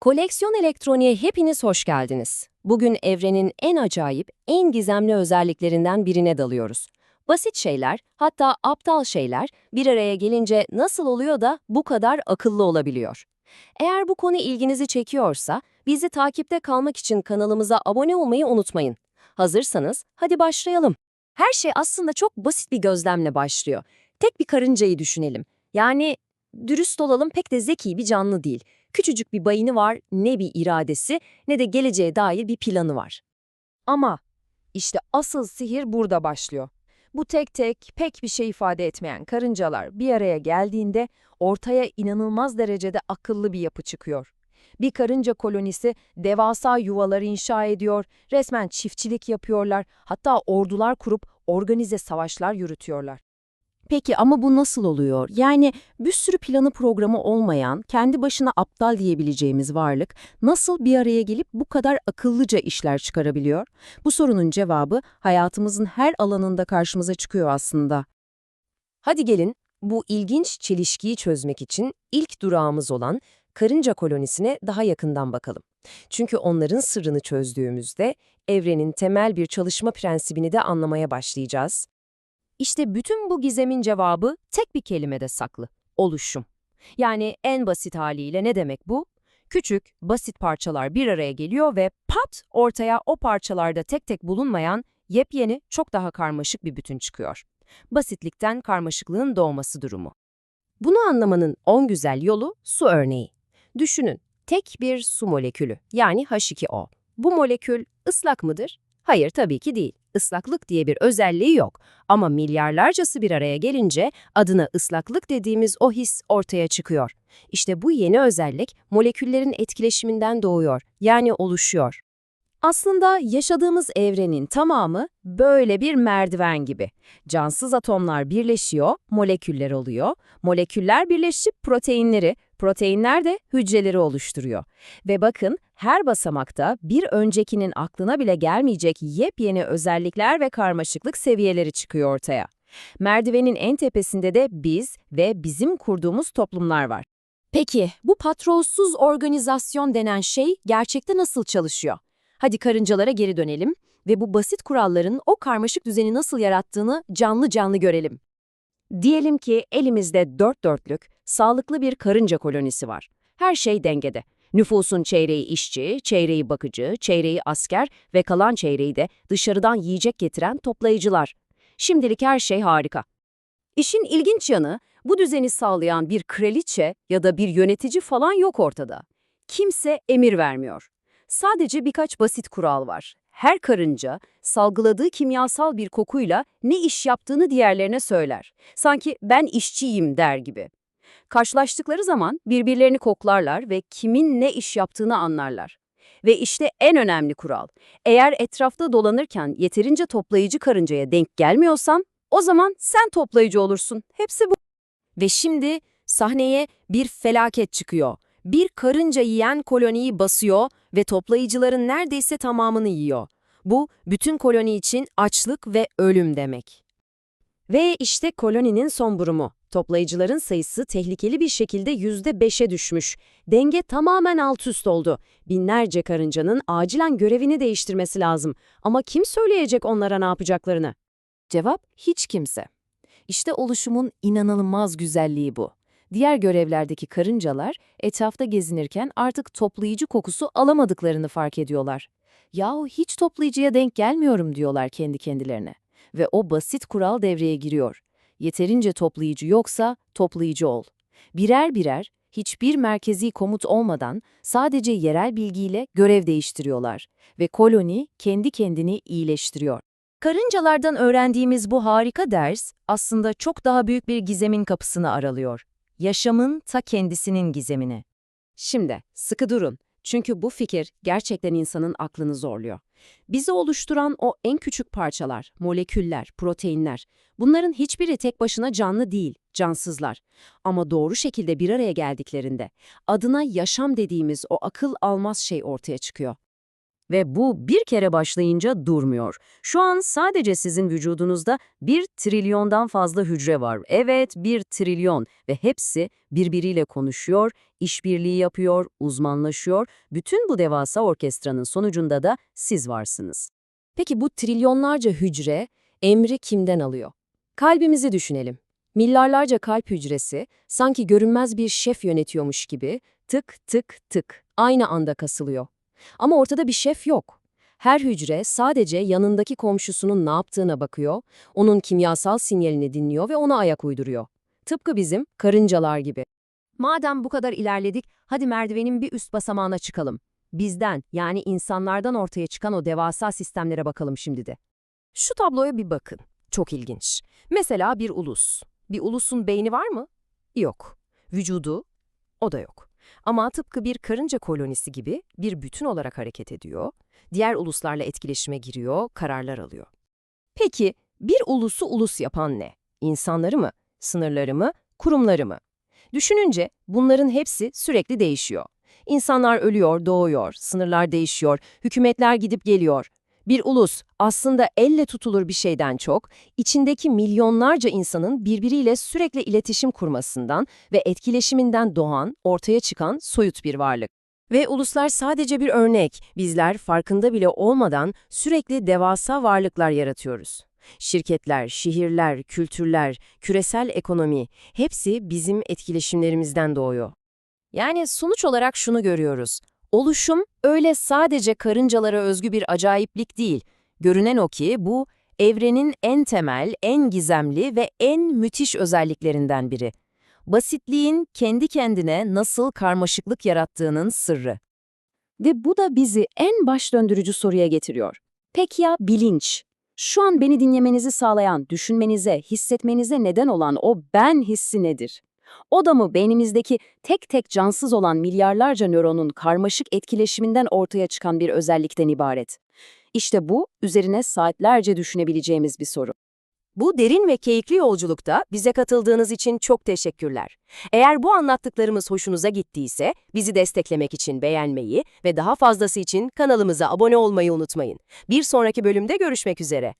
Koleksiyon Elektroniğe hepiniz hoş geldiniz. Bugün evrenin en acayip, en gizemli özelliklerinden birine dalıyoruz. Basit şeyler, hatta aptal şeyler bir araya gelince nasıl oluyor da bu kadar akıllı olabiliyor? Eğer bu konu ilginizi çekiyorsa, bizi takipte kalmak için kanalımıza abone olmayı unutmayın. Hazırsanız, hadi başlayalım. Her şey aslında çok basit bir gözlemle başlıyor. Tek bir karıncayı düşünelim. Yani dürüst olalım pek de zeki bir canlı değil. Küçücük bir bayını var, ne bir iradesi ne de geleceğe dair bir planı var. Ama işte asıl sihir burada başlıyor. Bu tek tek pek bir şey ifade etmeyen karıncalar bir araya geldiğinde ortaya inanılmaz derecede akıllı bir yapı çıkıyor. Bir karınca kolonisi devasa yuvalar inşa ediyor, resmen çiftçilik yapıyorlar, hatta ordular kurup organize savaşlar yürütüyorlar. Peki ama bu nasıl oluyor? Yani bir sürü planı programı olmayan, kendi başına aptal diyebileceğimiz varlık nasıl bir araya gelip bu kadar akıllıca işler çıkarabiliyor? Bu sorunun cevabı hayatımızın her alanında karşımıza çıkıyor aslında. Hadi gelin bu ilginç çelişkiyi çözmek için ilk durağımız olan karınca kolonisine daha yakından bakalım. Çünkü onların sırrını çözdüğümüzde evrenin temel bir çalışma prensibini de anlamaya başlayacağız. İşte bütün bu gizemin cevabı tek bir kelimede saklı. Oluşum. Yani en basit haliyle ne demek bu? Küçük, basit parçalar bir araya geliyor ve pat ortaya o parçalarda tek tek bulunmayan yepyeni, çok daha karmaşık bir bütün çıkıyor. Basitlikten karmaşıklığın doğması durumu. Bunu anlamanın 10 güzel yolu su örneği. Düşünün, tek bir su molekülü yani H2O. Bu molekül ıslak mıdır? Hayır tabii ki değil. Islaklık diye bir özelliği yok. Ama milyarlarcası bir araya gelince adına ıslaklık dediğimiz o his ortaya çıkıyor. İşte bu yeni özellik moleküllerin etkileşiminden doğuyor, yani oluşuyor. Aslında yaşadığımız evrenin tamamı böyle bir merdiven gibi. Cansız atomlar birleşiyor, moleküller oluyor. Moleküller birleşip proteinleri, proteinler de hücreleri oluşturuyor. Ve bakın her basamakta bir öncekinin aklına bile gelmeyecek yepyeni özellikler ve karmaşıklık seviyeleri çıkıyor ortaya. Merdivenin en tepesinde de biz ve bizim kurduğumuz toplumlar var. Peki bu patronsuz organizasyon denen şey gerçekte nasıl çalışıyor? Hadi karıncalara geri dönelim ve bu basit kuralların o karmaşık düzeni nasıl yarattığını canlı canlı görelim. Diyelim ki elimizde dört dörtlük, sağlıklı bir karınca kolonisi var. Her şey dengede. Nüfusun çeyreği işçi, çeyreği bakıcı, çeyreği asker ve kalan çeyreği de dışarıdan yiyecek getiren toplayıcılar. Şimdilik her şey harika. İşin ilginç yanı, bu düzeni sağlayan bir kraliçe ya da bir yönetici falan yok ortada. Kimse emir vermiyor. Sadece birkaç basit kural var. Her karınca salgıladığı kimyasal bir kokuyla ne iş yaptığını diğerlerine söyler. Sanki ben işçiyim der gibi. Karşılaştıkları zaman birbirlerini koklarlar ve kimin ne iş yaptığını anlarlar. Ve işte en önemli kural. Eğer etrafta dolanırken yeterince toplayıcı karıncaya denk gelmiyorsan, o zaman sen toplayıcı olursun. Hepsi bu. Ve şimdi sahneye bir felaket çıkıyor. Bir karınca yiyen koloniyi basıyor ve toplayıcıların neredeyse tamamını yiyor. Bu, bütün koloni için açlık ve ölüm demek. Ve işte koloninin son durumu. Toplayıcıların sayısı tehlikeli bir şekilde %5'e düşmüş. Denge tamamen alt üst oldu. Binlerce karıncanın acilen görevini değiştirmesi lazım. Ama kim söyleyecek onlara ne yapacaklarını? Cevap, hiç kimse. İşte oluşumun inanılmaz güzelliği bu. Diğer görevlerdeki karıncalar etrafta gezinirken artık toplayıcı kokusu alamadıklarını fark ediyorlar. Yahu hiç toplayıcıya denk gelmiyorum diyorlar kendi kendilerine. Ve o basit kural devreye giriyor. Yeterince toplayıcı yoksa toplayıcı ol. Birer birer, hiçbir merkezi komut olmadan sadece yerel bilgiyle görev değiştiriyorlar ve koloni kendi kendini iyileştiriyor. Karıncalardan öğrendiğimiz bu harika ders aslında çok daha büyük bir gizemin kapısını aralıyor. Yaşamın ta kendisinin gizemini. Şimdi sıkı durun. Çünkü bu fikir gerçekten insanın aklını zorluyor. Bizi oluşturan o en küçük parçalar, moleküller, proteinler, bunların hiçbiri tek başına canlı değil, cansızlar. Ama doğru şekilde bir araya geldiklerinde adına yaşam dediğimiz o akıl almaz şey ortaya çıkıyor. Ve bu bir kere başlayınca durmuyor. Şu an sadece sizin vücudunuzda bir trilyondan fazla hücre var. Evet, bir trilyon ve hepsi birbiriyle konuşuyor, işbirliği yapıyor, uzmanlaşıyor. Bütün bu devasa orkestranın sonucunda da siz varsınız. Peki bu trilyonlarca hücre emri kimden alıyor? Kalbimizi düşünelim. Milyarlarca kalp hücresi sanki görünmez bir şef yönetiyormuş gibi tık tık tık aynı anda kasılıyor. Ama ortada bir şef yok. Her hücre sadece yanındaki komşusunun ne yaptığına bakıyor, onun kimyasal sinyalini dinliyor ve ona ayak uyduruyor. Tıpkı bizim karıncalar gibi. Madem bu kadar ilerledik, hadi merdivenin bir üst basamağına çıkalım. Bizden, yani insanlardan ortaya çıkan o devasa sistemlere bakalım şimdi de. Şu tabloya bir bakın. Çok ilginç. Mesela bir ulus. Bir ulusun beyni var mı? Yok. Vücudu? O da yok. Ama tıpkı bir karınca kolonisi gibi bir bütün olarak hareket ediyor, diğer uluslarla etkileşime giriyor, kararlar alıyor. Peki bir ulusu ulus yapan ne? İnsanları mı? Sınırları mı? Kurumları mı? Düşününce bunların hepsi sürekli değişiyor. İnsanlar ölüyor, doğuyor, sınırlar değişiyor, hükümetler gidip geliyor. Bir ulus aslında elle tutulur bir şeyden çok, içindeki milyonlarca insanın birbiriyle sürekli iletişim kurmasından ve etkileşiminden doğan, ortaya çıkan soyut bir varlık. Ve uluslar sadece bir örnek, bizler farkında bile olmadan sürekli devasa varlıklar yaratıyoruz. Şirketler, şehirler, kültürler, küresel ekonomi hepsi bizim etkileşimlerimizden doğuyor. Yani sonuç olarak şunu görüyoruz. Oluşum öyle sadece karıncalara özgü bir acayiplik değil. Görünen o ki bu evrenin en temel, en gizemli ve en müthiş özelliklerinden biri. Basitliğin kendi kendine nasıl karmaşıklık yarattığının sırrı. Ve bu da bizi en baş döndürücü soruya getiriyor. Peki ya bilinç? Şu an beni dinlemenizi sağlayan, düşünmenize, hissetmenize neden olan o ben hissi nedir? O da mı beynimizdeki tek tek cansız olan milyarlarca nöronun karmaşık etkileşiminden ortaya çıkan bir özellikten ibaret? İşte bu, üzerine saatlerce düşünebileceğimiz bir soru. Bu derin ve keyifli yolculukta bize katıldığınız için çok teşekkürler. Eğer bu anlattıklarımız hoşunuza gittiyse bizi desteklemek için beğenmeyi ve daha fazlası için kanalımıza abone olmayı unutmayın. Bir sonraki bölümde görüşmek üzere.